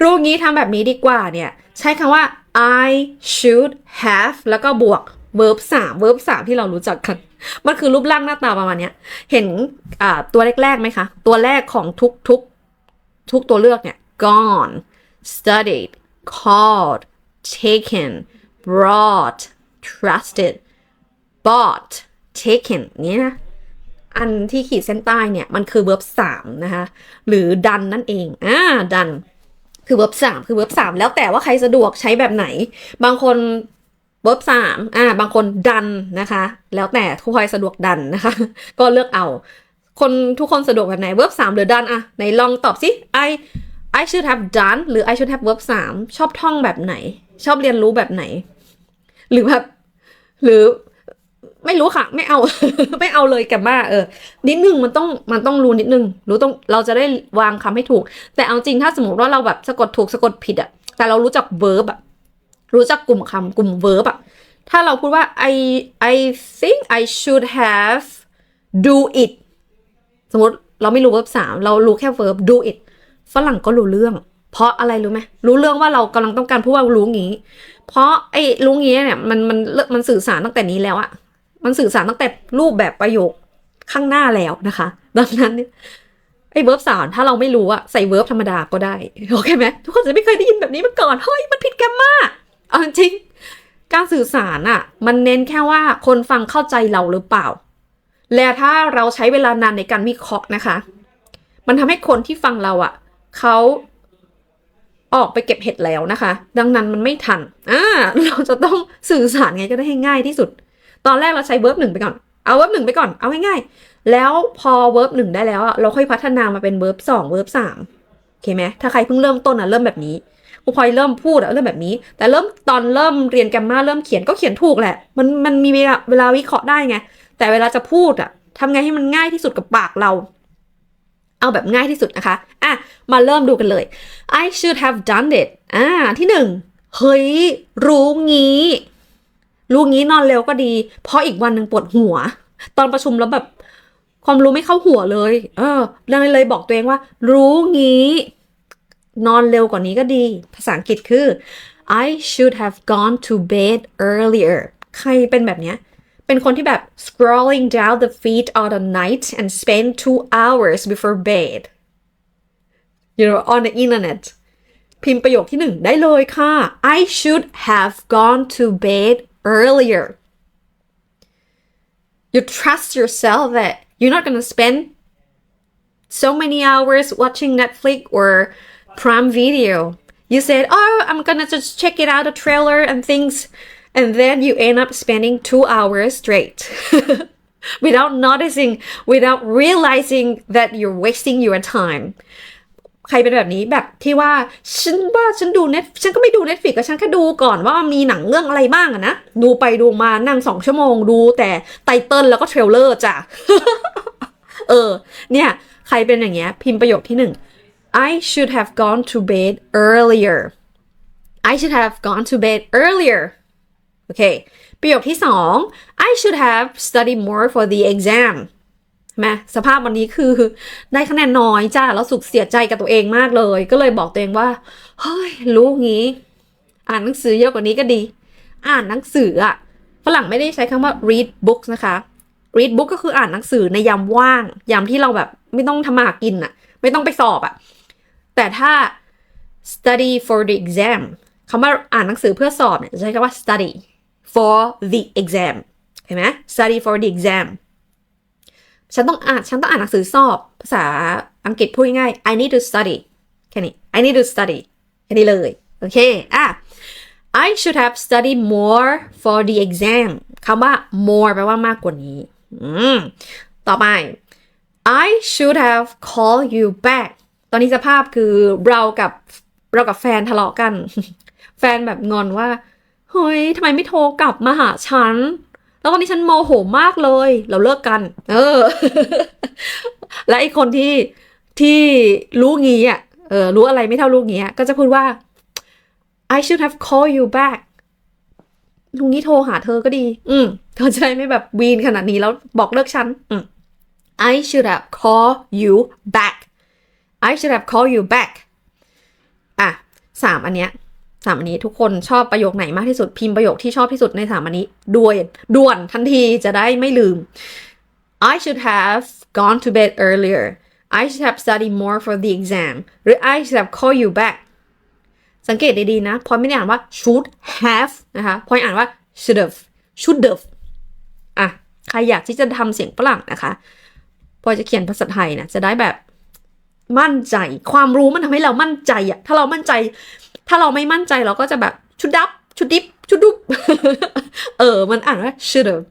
รู้งี้ทำแบบนี้ดีกว่าเนี่ย ใช้คำว่า I should have แล้วก็บวก verb 3 verb 3ที่เรารู้จักกัน มันคือรูปร่างหน้าตาประมาณนี้เห็นตัวแรกๆไหมคะ ตัวแรกของทุกทุกทุกตัวเลือกเนี่ย gone studied called taken brought trusted bought taken นี้นะอันที่ขีดเส้นใต้เนี่ย มันคือ verb 3 นะคะ หรือ done นั่นเอง อ่า done คือ verb 3คือ verb 3แล้วแต่ว่าใครสะดวกใช้แบบไหน บางคน verb 3อ่า บางคน done นะคะ แล้วแต่ทุกคนสะดวก done นะคะ ก็เลือกเอา คนทุกคนสะดวกแบบไหน verb 3หรือ done อะไหนลองตอบสิ I I should have done หรือ I should have verb 3ชอบท่องแบบไหน ชอบเรียนรู้แบบไหน หรือแบบหรือ ไม่รู้ค่ะ ไม่เอา ไม่เอาเลยแกมมาเออ นิดนึงมันต้องมันต้องรู้นิดนึง รู้ต้องเราจะได้วางคำให้ถูก แต่เอาจริงถ้าสมมติว่าเราแบบสะกดถูกสะกดผิดอะแต่เรารู้จัก verb อะรู้จักกลุ่มคำกลุ่ม verb อะถ้าเราพูดว่า I I think I should have do it สมมติเราไม่รู้ verb สามเรารู้แค่ verb do it ฝรั่งก็รู้เรื่อง เพราะอะไรรู้ไหมรู้เรื่องว่าเรากำลังต้องการพูดว่ารู้งี้ เพราะไอ้รู้งี้เนี่ยมันมันมันสื่อสารตั้งแต่นี้แล้วอะ มันสื่อสารตั้งแต่รูปแบบประโยคข้างหน้าแล้วนะคะ ดังนั้นไอ้เวิร์บสารถ้าเราไม่รู้อะใส่เวิร์บธรรมดาก็ได้โอเคไหมทุกคนจะไม่เคยได้ยินแบบนี้มาก่อนเฮ้ยมันผิดแกรมมาเอาจริงการสื่อสารอะมันเน้นแค่ว่าคนฟังเข้าใจเราหรือเปล่า และถ้าเราใช้เวลานานในการวิเคราะห์นะคะ มันทำให้คนที่ฟังเราอะเขาออกไปเก็บเห็ดแล้วนะคะ ดังนั้นมันไม่ทันอ่าเราจะต้องสื่อสารไงก็ได้ให้ง่ายที่สุด ตอนแรกเราใช้เวิร์บหนึ่งไปก่อน เอาเวิร์บหนึ่งไปก่อน เอาง่ายๆ แล้วพอเวิร์บหนึ่งได้แล้วอะเราค่อยพัฒนามาเป็นเวิร์บสองเวิร์บสามโอเคไหมถ้าใครเพิ่งเริ่มต้นอะเริ่มแบบนี้ครูพลอยเริ่มพูดอะเริ่มแบบนี้ แต่เริ่มตอนเริ่มเรียนแกรมมาเริ่มเขียนก็เขียนถูกแหละ มันมันมีเวลาเวลาวิเคราะห์ได้ไง แต่เวลาจะพูดอะทำไงให้มันง่ายที่สุดกับปากเรา เอาแบบง่ายที่สุดนะคะ อะ มาเริ่มดูกันเลย I should have done it อ่าที่หนึ่งเฮ้ย รู้งี้ รู้งี้นอนเร็วก็ดี เพราะอีกวันหนึ่งปวดหัว ตอนประชุมแล้วแบบความรู้ไม่เข้าหัวเลย เออเลยเลยบอกตัวเองว่า รู้งี้ นอนเร็วกว่านี้ก็ดี ภาษาอังกฤษคือ I should have gone to bed earlier ใครเป็นแบบเนี้ย เป็นคนที่แบบ scrolling down the feed all the night and spend two hours before bed you know on the internet พิมพ์ประโยคที่หนึ่งได้เลยค่ะ I should have gone to bed earlier you trust yourself that you're not gonna spend so many hours watching Netflix or Prime Video. You said, Oh, I'm gonna just check it out, the trailer and things. And then you end up spending two hours straight without noticing, without realizing that you're wasting your time. ใครเป็นแบบนี้แบบที่ว่าฉันว่าฉันดูเน็ตฉันก็ไม่ดูเน็ตฟิกก็ฉันแค่ดูก่อนว่ามีหนังเรื่องอะไรบ้างอะนะดูไปดูมานั่งสองชั่วโมงดูแต่ไตเติลแล้วก็เทรลเลอร์จ้ะเออ เนี่ย ใครเป็นอย่างเงี้ย พิมพ์ประโยคที่หนึ่ง I should have gone to bed earlier I should have gone to bed earlier โอเค ประโยคที่สอง I should have studied more for the exam ใช่ไหมสภาพวันนี้คือได้คะแนนน้อยจ้าแล้วสุขเสียใจกับตัวเองมากเลย ก็เลยบอกตัวเองว่าเฮ้ยรู้งี้ อ่านหนังสือเยอะกว่านี้ก็ดี อ่านหนังสืออะฝรั่งไม่ได้ใช้คำว่า read books นะคะ read book ก็คืออ่านหนังสือในยามว่าง ยามที่เราแบบไม่ต้องทำมาหากินอะไม่ต้องไปสอบอะแต่ถ้า study for the exam คำว่าอ่านหนังสือเพื่อสอบเนี่ยจะใช้คำว่า study for the exam เห็นไหม study for the exam ฉันต้องอ่านฉันต้องอ่านหนังสือสอบภาษาอังกฤษพูดง่าย I need to study แค่นี้ I need to study แค่นี้เลย โอเค อะ I should have studied more for the exam คำว่า more แปลว่ามากกว่านี้ ต่อไป I should have called you back ตอนนี้สภาพคือเรากับเรากับแฟนทะเลาะกัน แฟนแบบงอนว่า เฮ้ยทำไมไม่โทรกลับมาหาฉัน แล้ววันนี้ฉันโมโหมากเลย เราเลิกกัน เออ และไอคนที่ที่รู้งี้อะเออรู้อะไรไม่เท่ารู้งี้ก็จะพูดว่า I should have called you back ลุงนี้โทรหาเธอก็ดี อืมเขาจะได้ไม่แบบวีนขนาดนี้แล้วบอกเลิกฉัน อืม I should have called you back I should have called you back อะสามอันเนี้ย สามอันนี้ทุกคนชอบประโยคไหนมากที่สุดพิมพ์ประโยคที่ชอบที่สุดในสามอันนี้ด้วยด่วนทันทีจะได้ไม่ลืม I should have gone to bed earlier I should have studied more for the exam หรือ I should have called you back สังเกตดีๆนะ พอยไม่ได้อ่านว่า should have นะคะพอยอ่านว่า should have should have อะ ใครอยากที่จะทำเสียงฝรั่งนะคะ พอจะเขียนภาษาไทยนะจะได้แบบมั่นใจ ความรู้มันทำให้เรามั่นใจอะถ้าเรามั่นใจ ถ้าเราไม่มั่นใจเราก็จะแบบชุดดับ ชุดดิบ ชุดดุบ เออ มันอ่านว่า should have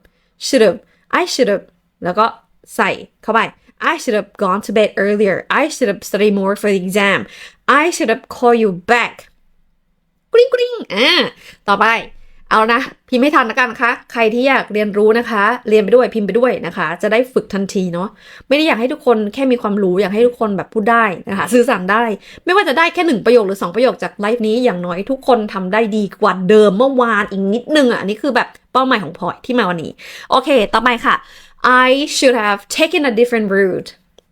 should have I should have แล้วก็ใส่เข้าไป I should have gone to bed earlier I should have studied more for the exam I should have called you back กริ๊งกริ๊งอ่าต่อไป เอานะ พิมพ์ให้ทันนะกันนะคะใครที่อยากเรียนรู้นะคะ เรียนไปด้วยพิมพ์ไปด้วยนะคะ จะได้ฝึกทันทีเนาะไม่ได้อยากให้ทุกคนแค่มีความรู้อยากให้ทุกคนแบบพูดได้นะคะสื่อสารได้ ไม่ว่าจะได้แค่หนึ่งประโยคหรือสองประโยคจากไลฟ์นี้อย่างน้อยทุกคนทำได้ดีกว่าเดิมเมื่อวานอีกนิดนึงอะนนี้คือแบบเป้าหมายของพลอยที่มาวันนี้ โอเค ต่อไปค่ะ I should have taken a different route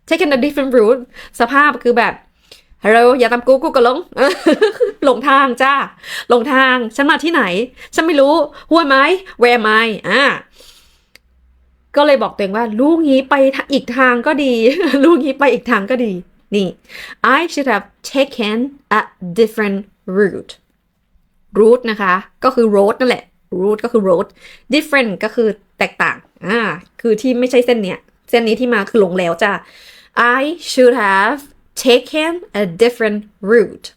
taken a different route สภาพคือแบบ ฮัลโหลอย่าตามกูกูก็หลงหลงทางจ้าหลงทางฉันมาที่ไหน ฉันไม่รู้ who am I where am I อ่าก็เลยบอกตัวเองว่าลูกนี้ไปอีกทางก็ดี ลูกนี้ไปอีกทางก็ดี นี่ I should have taken a different route route นะคะ ก็คือ road นั่นแหละ route ก็คือ road different ก็คือแตกต่าง อ่า คือที่ไม่ใช่เส้นเนี้ย เส้นนี้ที่มาคือหลงแล้วจ้ะ I should have taken a different route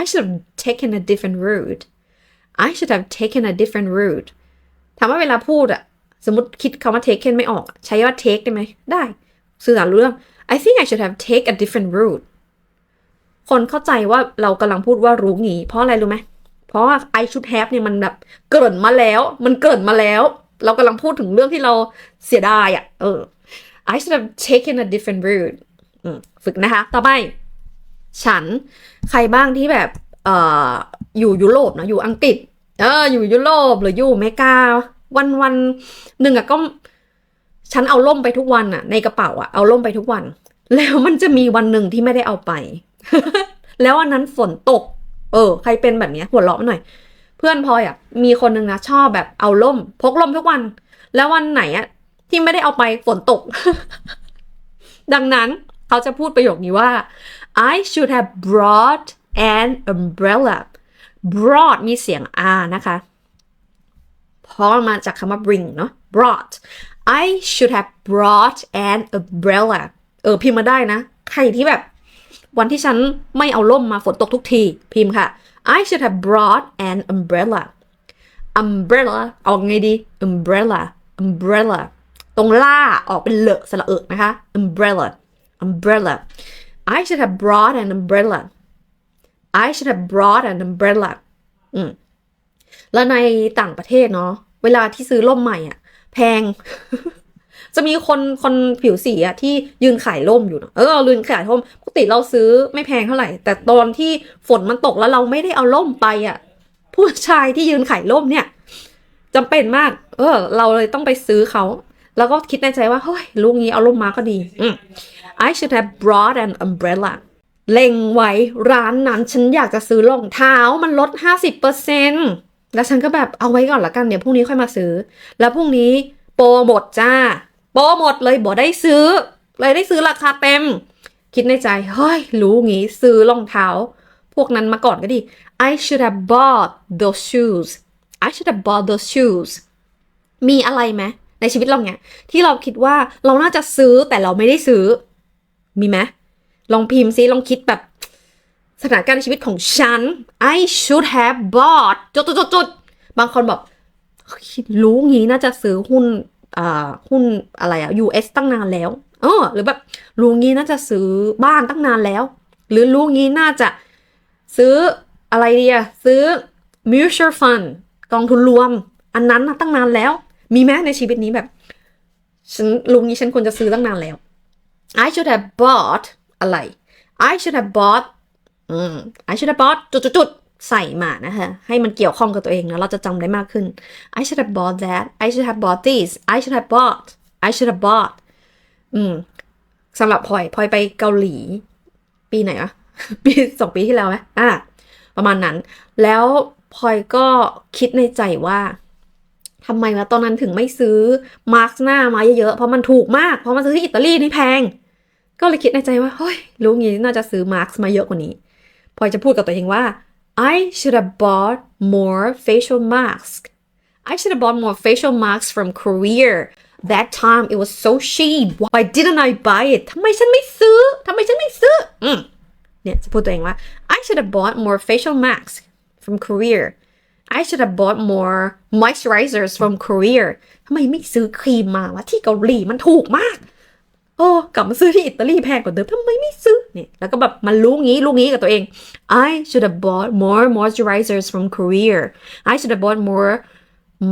I should have taken a different route I should have taken a different route ถามว่าเวลาพูดอะสมมติคิดคำว่า taken ไม่ออก ใช้ว่า take ได้ไหม ได้ สื่อสารรู้เรื่อง I think I should have take a different route คนเข้าใจว่าเรากำลังพูดว่ารู้งี้ เพราะอะไรรู้ไหม เพราะว่า I should have เนี่ยมันแบบเกริ่นมาแล้ว มันเกริ่นมาแล้ว เรากำลังพูดถึงเรื่องที่เราเสียดายอะเออ I should have taken a different route ฝึกนะคะ ต่อไป ฉันใครบ้างที่แบบเอ่ออยู่ยุโรปนะอยู่อังกฤษ เออ อยู่ยุโรปหรืออยู่อเมริกา วันวันหนึ่งอะก็ ฉันเอาล่มไปทุกวันอะในกระเป๋าอะเอาล่มไปทุกวัน แล้วมันจะมีวันหนึ่งที่ไม่ได้เอาไป แล้ววันนั้นฝนตก เออ ใครเป็นแบบเนี้ยหัวเราะมาหน่อย เพื่อนพลอยอะมีคนหนึ่งนะชอบแบบเอาล่ม พกล่มทุกวัน แล้ววันไหนอะที่ไม่ได้เอาไปฝนตก ดังนั้น เขาจะพูดประโยคนี้ว่า I should have brought an umbrella brought มีเสียง r นะคะเพราะมาจากคำว่า bring เนาะ brought I should have brought an umbrella เออพิมพ์มาได้นะ ใครที่แบบ วันที่ฉันไม่เอาล่มมาฝนตกทุกที พิมพ์ค่ะ I should have brought an umbrella umbrella ออกไงดี umbrella umbrella ตรงล่าออกเป็นเลอะสระเอะนะคะ umbrella umbrella I should have brought an umbrella I should have brought an umbrella อืมแล้วในต่างประเทศเนาะเวลาที่ซื้อร่มใหม่อะ แพง จะมีคนคนผิวสีอะที่ยืนขายร่มอยู่เนอะเออยืนขายร่มปกติเราซื้อไม่แพงเท่าไหร่ แต่ตอนที่ฝนมันตกแล้วเราไม่ได้เอาร่มไปอะผู้ชายที่ยืนขายร่มเนี่ยจำเป็นมาก เออ เราเลยต้องไปซื้อเขา แล้วก็คิดในใจว่าเฮ้ยลูกนี้เอาร่มมาก็ดี อืม I should have brought an umbrella เล็งไว้ร้านนั้นฉันอยากจะซื้อรองเท้ามันลด 50%แล้วฉันก็แบบเอาไว้ก่อนละกันเดี๋ยวพรุ่งนี้ค่อยมาซื้อ แล้วพรุ่งนี้โปรหมดจ้า โปรหมดเลยบอกได้ซื้อ เลยได้ซื้อราคาเต็ม คิดในใจ เฮ้ย รู้งี้ซื้อรองเท้า พวกนั้นมาก่อนก็ดี I should have bought those shoes I should have bought those shoes มีอะไรไหมในชีวิตเราเนี่ยที่เราคิดว่าเราน่าจะซื้อแต่เราไม่ได้ซื้อ มีไหมลองพิมพ์ซิลองคิดแบบสถานการณ์ในชีวิตของฉัน I should have bought จุดจุดจุดบางคนบอกรู้งี้น่าจะซื้อหุ้นอ่าหุ้นอะไรอะ US ตั้งนานแล้วเออหรือแบบรู้งี้น่าจะซื้อบ้านตั้งนานแล้ว หรือรู้งี้น่าจะซื้ออะไรดีอะซื้อ mutual fund กองทุนรวม อันนั้นตั้งนานแล้ว มีไหมในชีวิตนี้แบบ ฉันรู้งี้ฉันควรจะซื้อตั้งนานแล้ว I should have bought อะไร I should have bought อืม I should have bought จุดๆๆใส่มานะคะให้มันเกี่ยวข้องกับตัวเองนะเราจะจำได้มากขึ้น I should have bought that I should have bought this I should have bought I should have bought อืมสำหรับพลอยพลอยไปเกาหลี ปีไหนวะปีสองปีที่แล้วไหมอะประมาณนั้น แล้วพลอยก็คิดในใจว่า ทำไมวะตอนนั้นถึงไม่ซื้อมาร์กหน้ามาเยอะๆ เพราะมันถูกมาก เพราะมันซื้อที่อิตาลีนี่แพง ก็เลยคิดในใจว่าเฮ้ยรู้งี้น่าจะซื้อมาร์กมาเยอะกว่านี้ พอยจะพูดกับตัวเองว่า I should have bought more facial mask I should have bought more facial masks from Korea that time it was so cheap why didn't I buy it ทำไมฉันไม่ซื้อทำไมฉันไม่ซื้อเนี่ยจะพูดตัวเองว่า I should have bought more facial masks from Korea I should have bought more moisturizers from Korea ทำไมไม่ซื้อครีมมาวะที่เกาหลีมันถูกมาก โอ้กลับมาซื้อที่อิตาลีแพงกว่าเดิมทำไมไม่ซื้อเนี่ยแล้วก็แบบมันรู้งี้รู้งี้กับตัวเอง I should have bought more moisturizers from Korea I should have bought more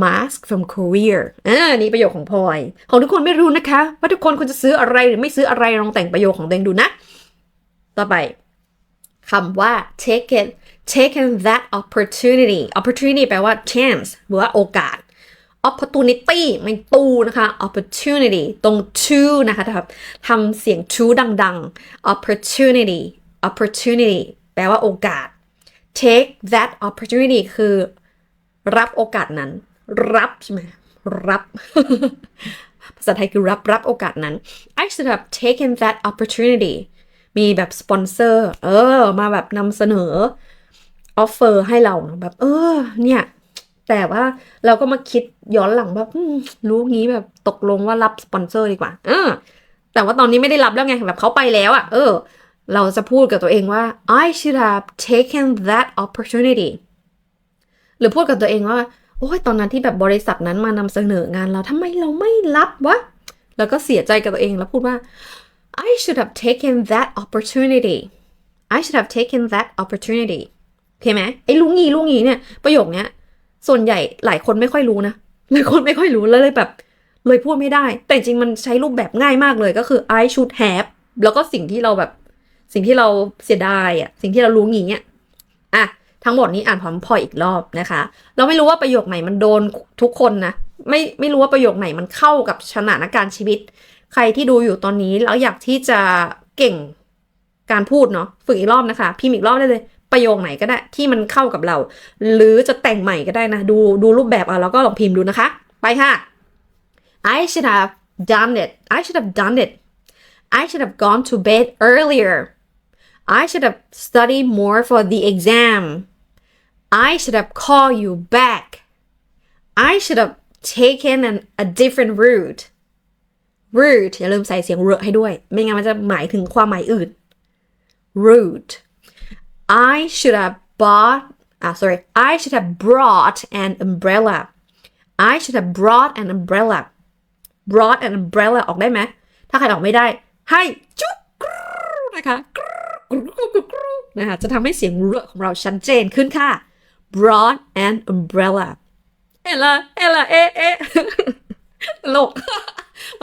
mask from Korea อ่านี่ประโยคของพลอย ของทุกคนไม่รู้นะคะ ว่าทุกคนควรจะซื้ออะไรหรือไม่ซื้ออะไรลองแต่งประโยคของเองดูนะ ต่อไปคำว่า take it taken that opportunity opportunity แปลว่า chance หรือว่าโอกาส opportunity ไม่ตูนะคะ opportunity ตรง to นะคะทำทำเสียง to ดัง ๆ opportunity opportunity แปลว่าโอกาส take that opportunity คือ รับโอกาสนั้น รับใช่ไหมรับ ภาษาไทยคือรับรับโอกาสนั้น I should have taken that opportunity มีแบบสปอนเซอร์ เออ มาแบบนำเสนอ ออฟเฟอร์ให้เราแบบ เออ เนี่ย แต่ว่าเราก็มาคิดย้อนหลังแบบรู้งี้แบบตกลงว่ารับสปอนเซอร์ดีกว่าเออแต่ว่าตอนนี้ไม่ได้รับแล้วไงแบบเขาไปแล้วอะ่ะ เออ เราจะพูดกับตัวเองว่า I should have taken that opportunity หรือพูดกับตัวเองว่า โอ้ยตอนนั้นที่แบบบริษัทนั้นมานำเสนองานเราทำไมเราไม่รับวะ แล้วก็เสียใจกับตัวเองแล้วพูดว่า I should have taken that opportunity I should have taken that opportunity โอเคไหมไอ้ลุงงี้ลุงงี้เนี่ยประโยคเนี้ย ส่วนใหญ่หลายคนไม่ค่อยรู้นะหลายคนไม่ค่อยรู้แล้วเลยแบบ เลยพูดไม่ได้ แต่จริงมันใช้รูปแบบง่ายมากเลยก็คือ I should have แล้วก็สิ่งที่เราแบบ สิ่งที่เราเสียดายอะสิ่งที่เรารู้งี้อะอะทั้งหมดนี้อ่านพร้อมพออีกรอบนะคะ เราไม่รู้ว่าประโยคไหนมันโดนทุกคนนะไม่ไม่รู้ว่าประโยคไหนมันเข้ากับสถานการณ์ชีวิต ใครที่ดูอยู่ตอนนี้แล้วอยากที่จะเก่งการพูดเนาะฝึกอีกรอบนะคะ พิมพ์อีกรอบได้เลย ประโยคไหนก็ได้ที่มันเข้ากับเรา หรือจะแต่งใหม่ก็ได้นะ ดูดูรูปแบบอะแล้วก็ลองพิมพ์ดูนะคะ ไปค่ะ I should have done it I should have done it I should have gone to bed earlier I should have studied more for the exam I should have called you back I should have taken an, a different route route อย่าลืมใส่เสียง r ให้ด้วย ไม่งั้นมันจะหมายถึงความหมายอื่น route I should have bought ah sorry I should have brought an umbrella I should have brought an umbrella brought an umbrella ออกได้ไหม ถ้าใครออกไม่ได้ ให้จุ๊กนะคะนะคะ จะทำให้เสียงเรของเราชัดเจนขึ้นค่ะ brought an umbrella เอล่ะเอล่ะเอเอะตลก